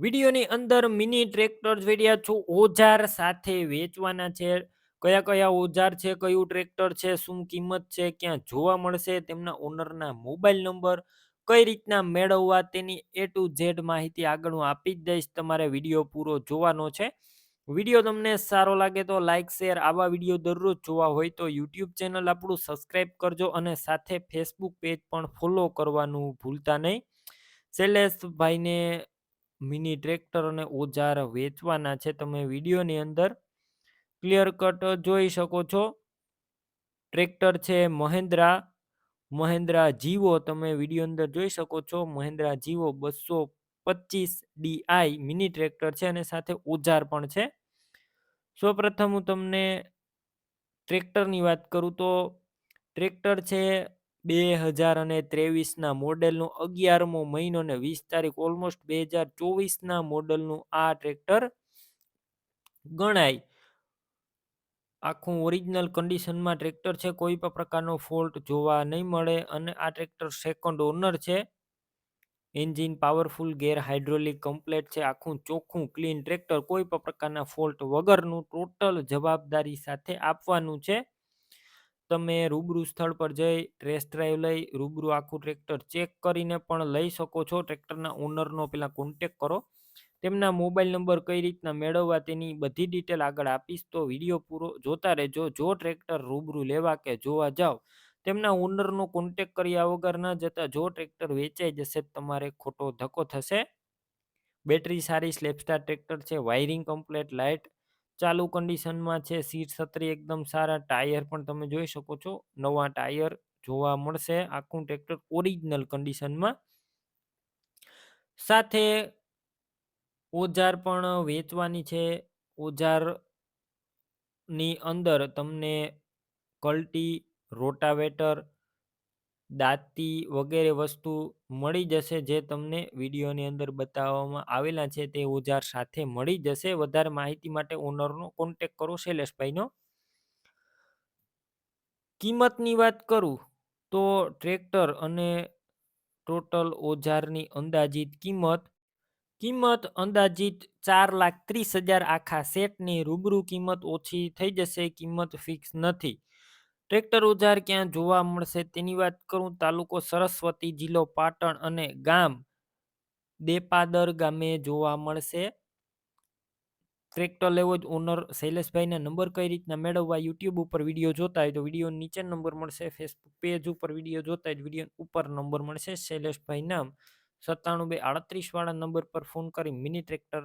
વિડીયોની અંદર mini tractor રહ્યા છો. ઓજાર સાથે વેચવાના છે. કયા કયા ઓજાર છે, કયું ટ્રેક્ટર છે, શું કિંમત છે, ક્યાં જોવા મળશે, તેમના ઓનરના મોબાઈલ નંબર કઈ રીતના મેળવવા તેની એ ટુ ઝેડ માહિતી આગળ હું આપી જ દઈશ. તમારે વીડિયો પૂરો જોવાનો છે. વીડિયો તમને સારો લાગે તો લાઇક શેર આવા વીડિયો દરરોજ જોવા હોય તો યુટ્યુબ ચેનલ આપણું સબસ્ક્રાઈબ કરજો અને સાથે ફેસબુક પેજ પણ ફોલો કરવાનું ભૂલતા નહીં. શૈલેષભાઈને મિની ટ્રેક્ટર અને ઓજાર વેચવાના છે. તમે વિડીયોની અંદર ક્લિયર કટ જોઈ શકો છો. ટ્રેક્ટર છે મહેન્દ્રા. મહેન્દ્રા જીવો તમે વીડિયો અંદર જોઈ શકો છો. મહેન્દ્રા જીવો બસો પચીસ ડીઆઈ મિની ટ્રેક્ટર છે અને સાથે ઓજાર પણ છે. સૌપ્રથમ હું તમને ટ્રેક્ટરની વાત કરું તો ટ્રેક્ટર છે બે હજાર અને ત્રેવીસના મોડેલનું અગિયારમો મહિનો ને વીસ તારીખ ઓલમોસ્ટ બે હજાર ચોવીસના મોડલનું આ ટ્રેક્ટર ગણાય. આખું ઓરિજિનલ કન્ડિશનમાં ટ્રેક્ટર છે, કોઈ પણ પ્રકારનો ફોલ્ટ જોવા નહીં મળે અને આ ટ્રેક્ટર સેકન્ડ ઓનર છે. Engine powerful, gear hydraulic, complete છે, આખું ચોખ્ખું, ક્લીન ટ્રેક્ટર કોઈ પણ પ્રકારના ફોલ્ટ વગરનું ટોટલ જવાબદારી સાથે આપવાનું છે. તમે રૂબરૂ સ્થળ પર જઈ ટેસ્ટ ડ્રાઈવ લઈ, રૂબરૂ આખું ટ્રેક્ટર ચેક કરીને પણ લઈ શકો છો. ટ્રેક્ટરના ઓનરનો પેલા કોન્ટેક કરો. તેમના મોબાઈલ નંબર કઈ રીતના મેળવવા તેની બધી ડિટેલ આગળ આપીશ તો વીડિયો પૂરો જોતા રહેજો. જો ટ્રેક્ટર રૂબરૂ લેવા કે જોવા જાઓ તેમના ઓનરનો કોન્ટેક કર્યા વગર ન જતા જો ટ્રેક્ટર વેચાઈ જશે તમારે ખોટો ધક્કો થશે. બેટરી સારી સ્લેપસ્ટાર ટ્રેક્ટર છે. વાયરિંગ કમ્પ્લેટ લાઇટ ચાલુ કન્ડિશનમાં છે, સીટ છત્રી એકદમ સારા ટાયર પણ તમે જોઈ શકો છો. નવા ટાયર જોવા મળશે આખું ટ્રેક્ટર ઓરિજિનલ કન્ડિશનમાં સાથે ઓજાર પણ વેચવાની છે. ઓજારની અંદર તમને કલ્ટી, રોટાવેટર દાંતી વગેરે વસ્તુ મળી જશે જે તમને વિડીયોની અંદર બતાવવામાં આવેલા છે તે ઓજાર સાથે મળી જશે. વધારે માહિતી માટે ઓનરનો કોન્ટેક કરો શૈલેષભાઈનો. કિંમતની વાત કરું તો ટ્રેક્ટર અને ટોટલ ઓજારની અંદાજિત કિંમત કિંમત અંદાજિત ચાર લાખ ત્રીસ હજાર આખા સેટની રૂબરૂ કિંમત ઓછી થઈ જશે. કિંમત ફિક્સ નથી. ટ્રેક્ટર ઉજાર ક્યાં જોવા મળશે? તેની વાત કરું તાલુકો સરસ્વતી જિલ્લો પાટણ અને ગામ દેપાદર ગામે જોવા મળશે. ટ્રેક્ટર લેવો જ ઓનર શૈલેષભાઈના નંબર કઈ રીતના મેળવવા યુટ્યુબ ઉપર વીડિયો જોતા હોય તો વીડિયો નીચે નંબર મળશે, ફેસબુક પેજ ઉપર વીડિયો જોતા હોય વીડિયો ઉપર નંબર મળશે. શૈલેષભાઈ નામ સત્તાણું બે આડત્રીસ નંબર પર ફોન કરી મિની ટ્રેક્ટર